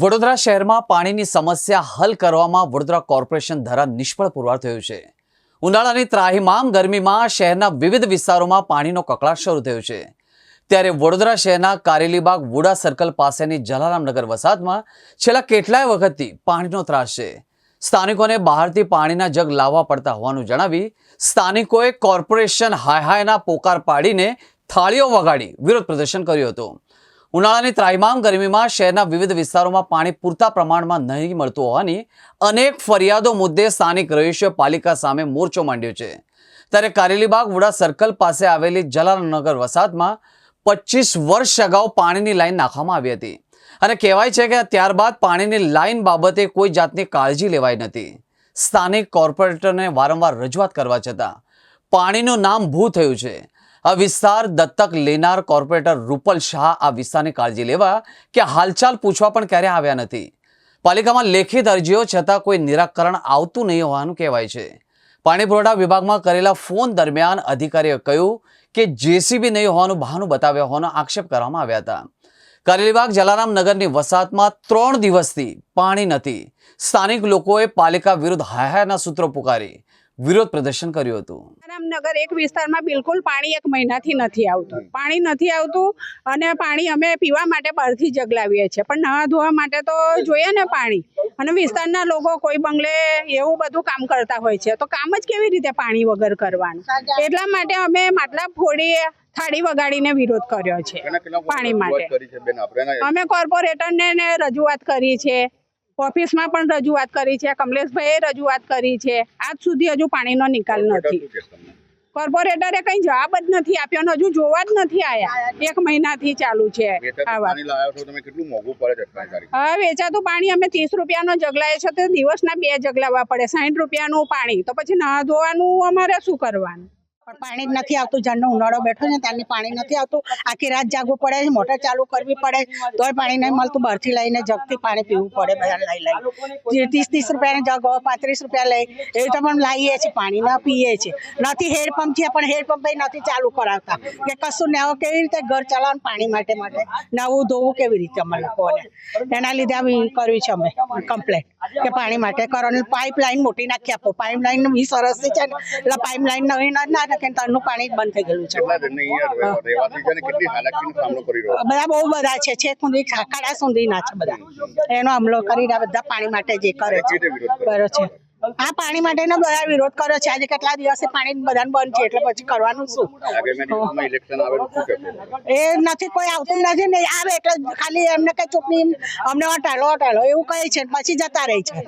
વડોદરા શહેરમાં પાણીની સમસ્યા હલ કરવામાં વડોદરા કોર્પોરેશન દ્વારા નિષ્ફળ પુરવાર થયું છે. ઉનાળાની ત્રાહિમામ ગરમીમાં શહેરના વિવિધ વિસ્તારોમાં પાણીનો કકળાટ શરૂ થયો છે. ત્યારે વડોદરા શહેરના કારેલીબાગ વુડા સર્કલ પાસેની જલારામનગર વસાહતમાં છેલ્લા કેટલાય વખતથી પાણીનો ત્રાસ છે. સ્થાનિકોને બહારથી પાણીના જગ લાવવા પડતા હોવાનું જણાવી સ્થાનિકોએ કોર્પોરેશન હાય હાયના પોકાર પાડીને થાળીઓ વગાડી વિરોધ પ્રદર્શન કર્યું હતું. ઉનાળાની ત્રાઇમામ ગરમીમાં શહેરના વિવિધ વિસ્તારોમાં પાણી પૂરતા પ્રમાણમાં નહીં મળતું હોવાની અનેક ફરિયાદો મુદ્દે સ્થાનિક રહીશો પાલિકા સામે મોરચો માંડ્યો છે. ત્યારે કારેલીબાગ વુડા સર્કલ પાસે આવેલી જલાલનગર વસાહતમાં પચીસ વર્ષ અગાઉ પાણીની લાઈન નાખવામાં આવી હતી અને કહેવાય છે કે ત્યારબાદ પાણીની લાઈન બાબતે કોઈ જાતની કાળજી લેવાઈ નથી. સ્થાનિક કોર્પોરેટરને વારંવાર રજૂઆત કરવા છતાં પાણીનું નામ ભૂ થયું છે. આ વિસ્તાર દત્તક લેનાર કોર્પોરેટર રૂપલ શાહ આ વિસ્તારની કાળજી લેવા કે હાલચાલ પૂછવા પણ ક્યારે આવ્યા નથી. પાલિકામાં લેખિત અરજીઓ છતાં કોઈ નિરાકરણ આવતું નહીં હોવાનું કહેવાય છે. પાણી પુરવઠા વિભાગમાં કરેલા ફોન દરમિયાન અધિકારીએ કહ્યું કે જેસીબી નહીં હોવાનું બહાનું બતાવ્યા હોવાનો આક્ષેપ કરવામાં આવ્યા હતા. કરેલીબાગ જલારામ નગરની વસાહતમાં ત્રણ દિવસથી પાણી નથી. સ્થાનિક લોકોએ પાલિકા વિરુદ્ધ હાયાના સૂત્રો પુકારી. વિરોધ પ્રદર્શન કર્યું હતું? રામનગર એક વિસ્તારમાં બિલકુલ પાણી એક મહિનાથી નથી આવતું. પાણી નથી આવતું અને પાણી અમે પીવા માટે બહારથી જગલાવીએ છીએ. પણ નવા ધોવા માટે તો જોઈએ ને પાણી. અને વિસ્તારના લોકો કોઈ બંગલે એવું બધું કામ કરતા હોય છે. તો કામ જ કેવી રીતે પાણી વગર કરવાનું? એટલા માટે અમે માટલા ફોડી થાળી વગાડીને વિરોધ કર્યો છે પાણી માટે. અમે કોર્પોરેટરને રજૂઆત કરી છે. ઓફિસમાં પણ રજૂઆત કરી છે કમલેશભાઈએ રજૂઆત કરી છે. આજ સુધી હજુ પાણીનો નિકાલ નથી? કોર્પોરેટરે કઈ જવાબ જ નથી આપ્યો અને હજુ જોવા જ નથી આયા. એક મહિનાથી ચાલુ છે હવે વેચાતું પાણી અમે ત્રીસ રૂપિયાનો જગલાએ છે તો દિવસના બે જગલાવા પડે. સાઠ રૂપિયાનું પાણી તો પછી ના ધોવાનું અમારે શું કરવાનું? પણ જ નથી આવતું. જ્યારનો ઉનાળો બેઠો છે ત્યારની પાણી નથી આવતું. આખી રાત જાગવું પડે મોટર ચાલુ કરવી પડે તોય પાણી નહીં મળતું, બહારથી લઈને જગથી પાણી પીવું પડે બધા લઈ લઈ. ત્રીસ ત્રીસ રૂપિયાની જગ, પાંત્રીસ રૂપિયા લઈ એ તો પણ લાવીએ છીએ, પાણી ન પીએ છીએ. નથી હેડપંપ છે પણ હેડપંપ નથી ચાલુ કરાવતા. કે કશું ને કેવી રીતે ઘર ચલાવવાનું પાણી માટે માટે? નવું ધોવું કેવી રીતે અમે લોકોને? એના લીધે આવી કર્યું છે અમે કમ્પ્લેટ કે પાણી માટે કરો. પાઇપલાઇન મોટી નાખી આપો. પાઇપલાઇન વીસ વર્ષથી છે ને, એટલે પાઇપલાઇન નવી ના ના ને તારનું પાણી જ બંધ થઈ ગયેલું છે. કરી? બધા બહુ બધા છે છેક સુધી ખાડા સુધી ના છે બધા. એનો હમલો કરીને બધા પાણી માટે જે કરે છે? કર્યો. છે. આ પાણી માટેનો બધા વિરોધ કર્યો છે. આજે કેટલા દિવસે પાણી બધાને બંધ છે એટલે પછી કરવાનું શું? એ નથી કોઈ આવતું નથી ને આવે એટલે ખાલી એમને કઈ ચૂંટણી અમને હટાલો હટાલો એવું કહે છે પછી જતા રહે છે.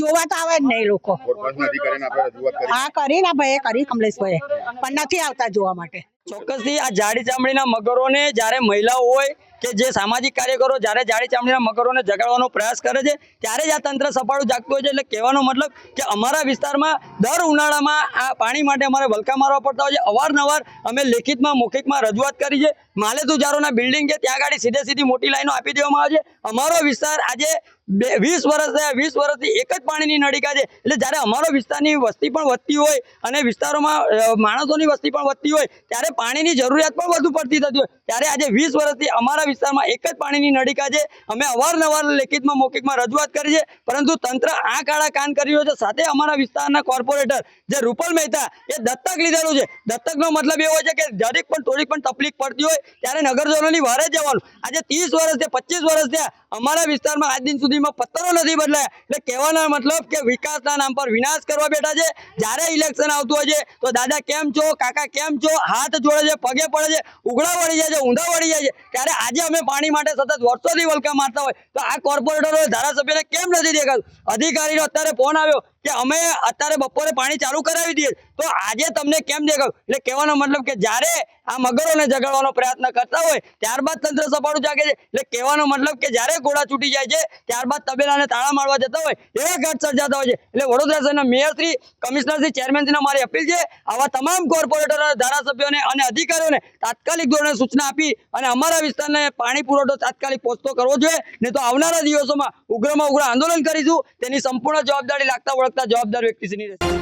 જોવા તો આવે જ નહીં લોકો. કોર્પોરેશન અધિકારીને આપણે રજૂઆત કરી. હા કરી ના ભાઈ કરી કમલેશભાઈ પણ નથી આવતા જોવા માટે. ચોક્કસથી આ જાડી ચામડીના મગરોને જ્યારે મહિલાઓ હોય કે જે સામાજિક કાર્યકરો જ્યારે જાડી ચામડીના મગરોને જગાડવાનો પ્રયાસ કરે છે, ત્યારે જ આ તંત્ર સફાળું જાગતું હોય છે. એટલે કહેવાનો મતલબ કે અમારા વિસ્તારમાં દર ઉનાળામાં આ પાણી માટે અમારે વલકા મારવા પડતા હોય છે. અવારનવાર અમે લેખિતમાં, મૌખિકમાં રજૂઆત કરી છે. માલે તુજારોના બિલ્ડિંગ છે, ત્યાં ગાડી સીધે સીધી મોટી લાઈનો આપી દેવામાં આવે છે. અમારો વિસ્તાર આજે બે, વીસ વર્ષ થયા, વીસ વર્ષથી એક જ પાણીની નળિકા છે. એટલે જ્યારે અમારો વિસ્તારની વસ્તી પણ વધતી હોય અને વિસ્તારોમાં માણસોની વસ્તી પણ વધતી હોય, ત્યારે પાણીની જરૂરિયાત પણ વધુ પડતી થતી હોય. ત્યારે આજે વીસ વર્ષથી અમારા વિસ્તારમાં એક જ પાણીની નળિકા છે. અમે અવારનવાર લેખિતમાં, મૌખિકમાં રજૂઆત કરી છે. પરંતુ તંત્ર આ કાળા કાન કરી રહ્યો છે. સાથે અમારા વિસ્તારના કોર્પોરેટર, જે રૂપલ મહેતા, એ દત્તક લીધેલું છે. દત્તકનો મતલબ એવો છે કે જરીક પણ થોડીક પણ તકલીફ પડતી હોય, ત્યારે નગરજનોની વારે જવાનું. આજે ત્રીસ વર્ષ થયા, પચીસ વર્ષ થયા, અમારા વિસ્તારમાં આજ દિન સુધીમાં પથ્થરો નથી બદલાયા. એટલે કહેવાનો મતલબ કે વિકાસના નામ પર વિનાશ કરવા બેઠા છે. જ્યારે ઇલેક્શન આવતું હોય છે, તો દાદા કેમ છો? કાકા કેમ છો? હાથ જોડે છે, પગે પડે છે, ઉઘડા વળી જાય છે ઊંધા વળી જાય છે. ત્યારે આજે અમે પાણી માટે સતત વર્ષોથી વલકા મારતા હોય. તો આ કોર્પોરેટરો ધારાસભ્યને કેમ નથી દેખાતું? અધિકારીનો અત્યારે ફોન આવ્યો. કે અમે અત્યારે બપોરે પાણી ચાલુ કરાવી દઈએ. તો આજે તમને કેમ દેખાયું? એટલે કહેવાનો મતલબ કે જ્યારે આ મગરોને જગાડવાનો પ્રયત્ન કરતા હોય, ત્યારબાદ તંત્ર સપાટું જાગે છે. એટલે કહેવાનો મતલબ કે જ્યારે ઘોડા છૂટી જાય છે, ત્યારબાદ તબેલાને તાળા મારવા જતા હોય, એવા ઘટ સર્જાતા હોય છે. એટલે વડોદરા શહેરના મેયરશ્રી કમિશનરશ્રી ચેરમેનશ્રીને મારી અપીલ છે, આવા તમામ કોર્પોરેટરો, ધારાસભ્યોને અને અધિકારીઓને તાત્કાલિક ધોરણે સૂચના આપી અને અમારા વિસ્તારને પાણી પુરવઠો તાત્કાલિક પહોંચતો કરવો જોઈએ. નહીં તો આવનારા દિવસોમાં ઉગ્રમાં ઉગ્ર આંદોલન કરીશું. તેની સંપૂર્ણ જવાબદારી લાગતા વળગતા જવાબદાર વ્યક્તિશ્રીની રહેશે